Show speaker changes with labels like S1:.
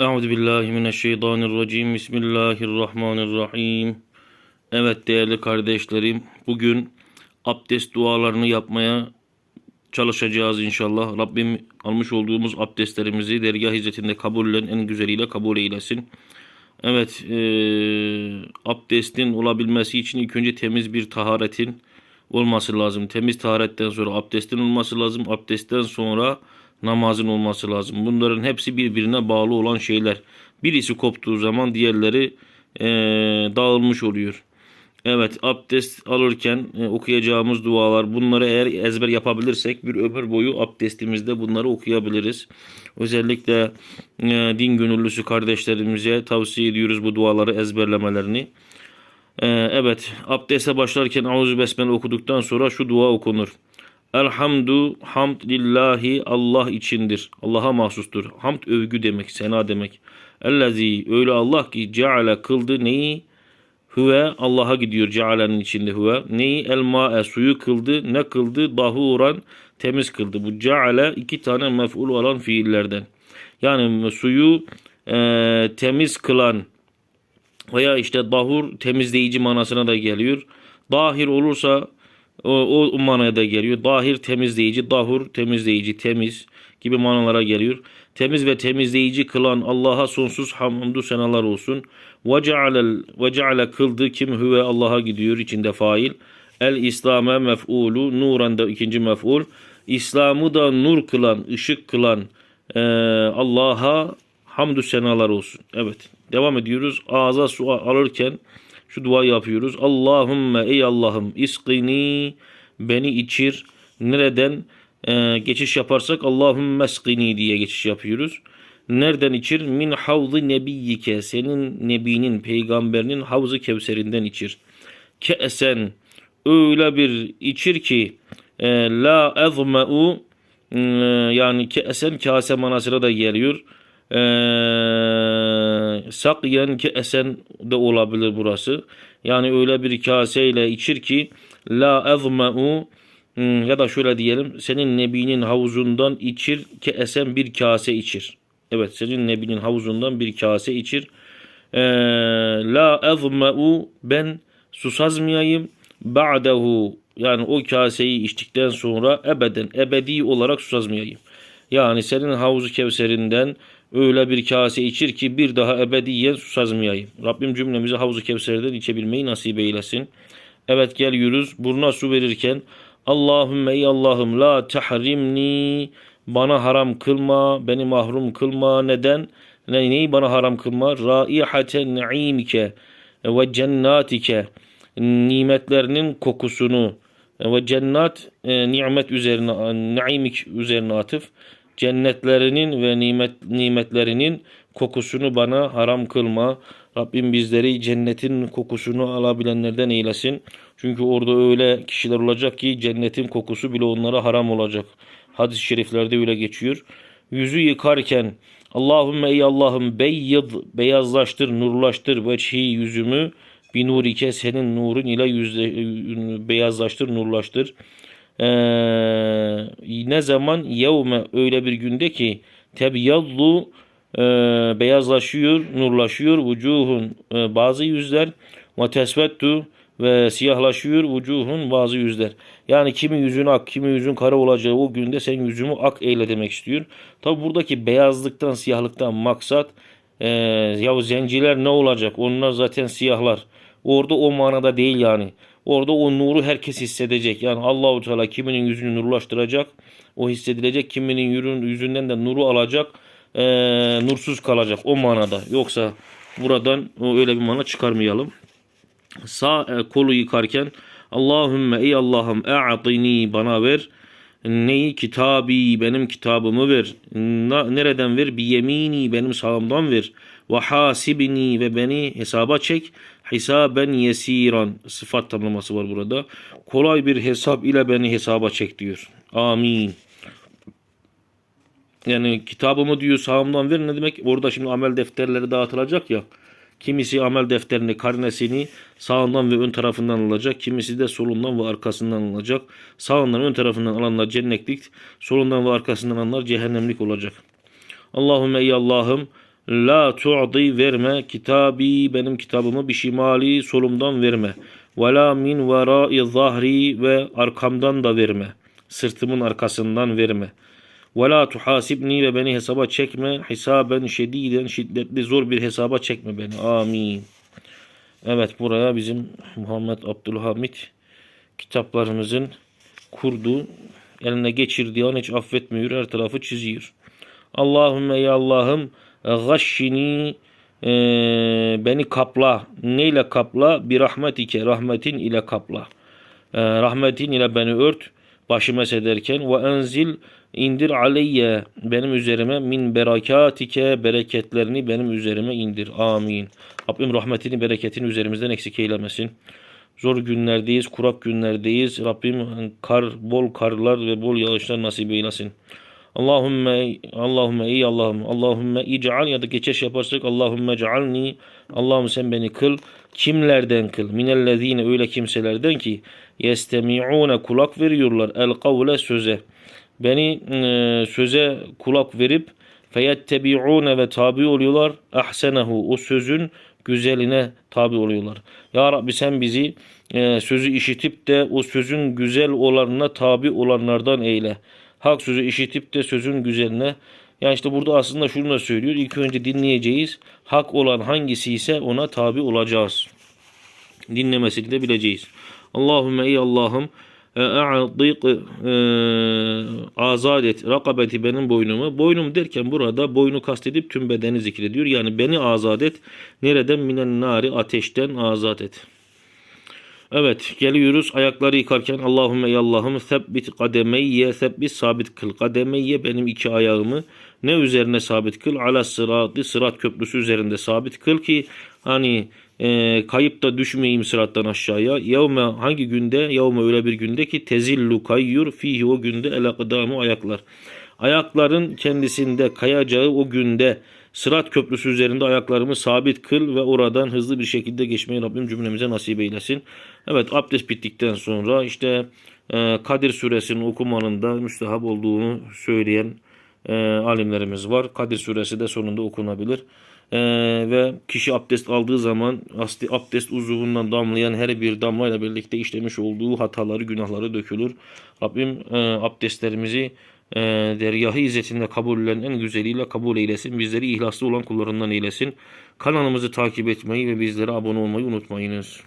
S1: Euzu billahi mineşşeytanirracim. Bismillahirrahmanirrahim. Evet değerli kardeşlerim, bugün abdest dualarını yapmaya çalışacağız inşallah. Rabbim almış olduğumuz abdestlerimizi dergah hizmetinde kabullen en güzeliyle kabul eylesin. Evet, eee, abdestin olabilmesi için ilk önce temiz bir taharetin olması lazım. Temiz taharetten sonra abdestin olması lazım. Abdestten sonra namazın olması lazım. Bunların hepsi birbirine bağlı olan şeyler. Birisi koptuğu zaman diğerleri eee, dağılmış oluyor. Evet abdest alırken e, okuyacağımız dualar bunları eğer ezber yapabilirsek bir ömür boyu abdestimizde bunları okuyabiliriz. Özellikle e, din gönüllüsü kardeşlerimize tavsiye ediyoruz bu duaları ezberlemelerini. E, evet abdeste başlarken Auzu Besmele okuduktan sonra şu dua okunur. Elhamdu hamd lillahi Allah içindir. Allah'a mahsustur. Hamd övgü demek, sena demek. Ellezî öyle Allah ki ceale kıldı neyi? Huve Allah'a gidiyor cealenin içinde huve. Neyi? El ma'e suyu kıldı. Ne kıldı? Dahuran temiz kıldı. Bu ceale iki tane mef'ul olan fiillerden. Yani suyu e, temiz kılan veya işte dahur temizleyici manasına da geliyor. Dahir olursa o, o manaya da geliyor. Dahir temizleyici, dahur temizleyici, temiz gibi manalara geliyor. Temiz ve temizleyici kılan Allah'a sonsuz hamdü senalar olsun. Ve ceale ve ceale kıldı kim huve Allah'a gidiyor içinde fail. El İslam'e mef'ulu nuran da ikinci mef'ul. İslam'ı da nur kılan, ışık kılan eee, Allah'a hamdü senalar olsun. Evet. Devam ediyoruz. Ağza su alırken şu dua yapıyoruz. Allahümme ey Allah'ım iskini beni içir. Nereden Ee, geçiş yaparsak Allahümme eskini diye geçiş yapıyoruz. Nereden içir? Min havzı nebiyyike. Senin nebinin, peygamberinin havzı kevserinden içir. Ke'sen öyle bir içir ki e, la ezme'u e, yani ke'sen kase manasına da geliyor. E, sakyen ke'sen de olabilir burası. Yani öyle bir kaseyle içir ki la ezme'u Hmm, ya da şöyle diyelim senin nebinin havuzundan içir ki esen bir kase içir. Evet senin nebinin havuzundan bir kase içir. Ee, la ezme'u ben susazmayayım ba'dehu yani o kaseyi içtikten sonra ebeden ebedi olarak susazmayayım. Yani senin havuzu kevserinden öyle bir kase içir ki bir daha ebediyen susazmayayım. Rabbim cümlemize havuzu kevserden içebilmeyi nasip eylesin. Evet geliyoruz buruna su verirken Allahümme ey Allah'ım la tahrimni bana haram kılma, beni mahrum kılma. Neden? Ne, neyi bana haram kılma? Raihaten naimike ve cennatike nimetlerinin kokusunu ve cennet e, nimet üzerine naimik üzerine atıf cennetlerinin ve nimet nimetlerinin kokusunu bana haram kılma. Rabbim bizleri cennetin kokusunu alabilenlerden eylesin. Çünkü orada öyle kişiler olacak ki cennetin kokusu bile onlara haram olacak. Hadis-i şeriflerde öyle geçiyor. Yüzü yıkarken Allahümme ey Allah'ım beyyid beyazlaştır, nurlaştır veçhi yüzümü bir nurike senin nurun ile yüzde, beyazlaştır, nurlaştır. Ee, ne zaman yevme öyle bir günde ki tebyallu e, beyazlaşıyor, nurlaşıyor vucuhun e, bazı yüzler ve ve siyahlaşıyor vucuhun bazı yüzler. Yani kimi yüzün ak, kimi yüzün kara olacağı o günde sen yüzümü ak eyle demek istiyor. Tabi buradaki beyazlıktan, siyahlıktan maksat e, ya zenciler ne olacak? Onlar zaten siyahlar. Orada o manada değil yani. Orada o nuru herkes hissedecek. Yani Allahu Teala kiminin yüzünü nurlaştıracak. O hissedilecek. Kiminin yüzünden de nuru alacak. E, nursuz kalacak o manada. Yoksa buradan öyle bir mana çıkarmayalım. Sağ e, kolu yıkarken Allahümme ey Allah'ım e'atini bana ver. Neyi? Kitabi benim kitabımı ver. Nereden ver? Bi yemini benim sağımdan ver. Ve hasibni ve beni hesaba çek. Hisaben yesiran. Sıfat tamlaması var burada. Kolay bir hesap ile beni hesaba çek diyor. Amin. Yani kitabımı diyor sağımdan ver ne demek? Orada şimdi amel defterleri dağıtılacak ya. Kimisi amel defterini, karnesini sağından ve ön tarafından alacak. Kimisi de solundan ve arkasından alacak. Sağından ön tarafından alanlar cennetlik, solundan ve arkasından alanlar cehennemlik olacak. Allahümme ey Allah'ım La tu'di verme kitabi benim kitabımı bir şimali solumdan verme. Ve la min verai zahri ve arkamdan da verme. Sırtımın arkasından verme. Ve la tuhasibni ve beni hesaba çekme. Hisaben şediden şiddetli zor bir hesaba çekme beni. Amin. Evet buraya bizim Muhammed Abdülhamit kitaplarımızın kurduğu eline geçirdiği an hiç affetmiyor. Her tarafı çiziyor. Allahümme ya Allah'ım gashşini e, beni kapla. Neyle kapla? Bir rahmetike. Rahmetin ile kapla. E, rahmetin ile beni ört. Başıma ederken ve enzil indir aleyye benim üzerime min berekatike bereketlerini benim üzerime indir. Amin. Rabbim rahmetini bereketini üzerimizden eksik eylemesin. Zor günlerdeyiz, kurak günlerdeyiz. Rabbim kar, bol karlar ve bol yağışlar nasip eylesin. Allahümme, Allahümme ey Allah'ım, Allahümme ic'al ya da geçeş yaparsak Allahümme cealni, Allah'ım sen beni kıl. Kimlerden kıl? Minellezine öyle kimselerden ki yestemi'une kulak veriyorlar el kavle söze. Beni e, söze kulak verip feyettebi'une ve tabi oluyorlar ahsenehu o sözün güzeline tabi oluyorlar. Ya Rabbi sen bizi e, sözü işitip de o sözün güzel olanına tabi olanlardan eyle. Hak sözü işitip de sözün güzeline. Yani işte burada aslında şunu da söylüyor. İlk önce dinleyeceğiz. Hak olan hangisi ise ona tabi olacağız. Dinlemesini de bileceğiz. Allahümme ey Allah'ım e'adik e, azat et rakabeti benim boynumu. Boynum derken burada boynu kastedip tüm bedeni zikrediyor. Yani beni azat et. Nereden? Minen nari ateşten azat et. Evet geliyoruz ayakları yıkarken Allahümme ey Allah'ım sebbit kademeyye sebbit sabit kıl kademeyye benim iki ayağımı ne üzerine sabit kıl? Ala sıratı sırat köprüsü üzerinde sabit kıl ki hani e, kayıp da düşmeyeyim sırattan aşağıya. Yevme hangi günde? Yevme öyle bir günde ki tezillu kayyur fihi o günde el akdamu ayaklar. Ayakların kendisinde kayacağı o günde Sırat köprüsü üzerinde ayaklarımı sabit kıl ve oradan hızlı bir şekilde geçmeyi Rabbim cümlemize nasip eylesin. Evet abdest bittikten sonra işte e, Kadir suresinin okumanın da müstehap olduğunu söyleyen e, alimlerimiz var. Kadir suresi de sonunda okunabilir. E, ve kişi abdest aldığı zaman abdest uzuvundan damlayan her bir damlayla birlikte işlemiş olduğu hataları, günahları dökülür. Rabbim e, abdestlerimizi e, dergahı izzetinde kabullen en güzeliyle kabul eylesin. Bizleri ihlaslı olan kullarından eylesin. Kanalımızı takip etmeyi ve bizlere abone olmayı unutmayınız.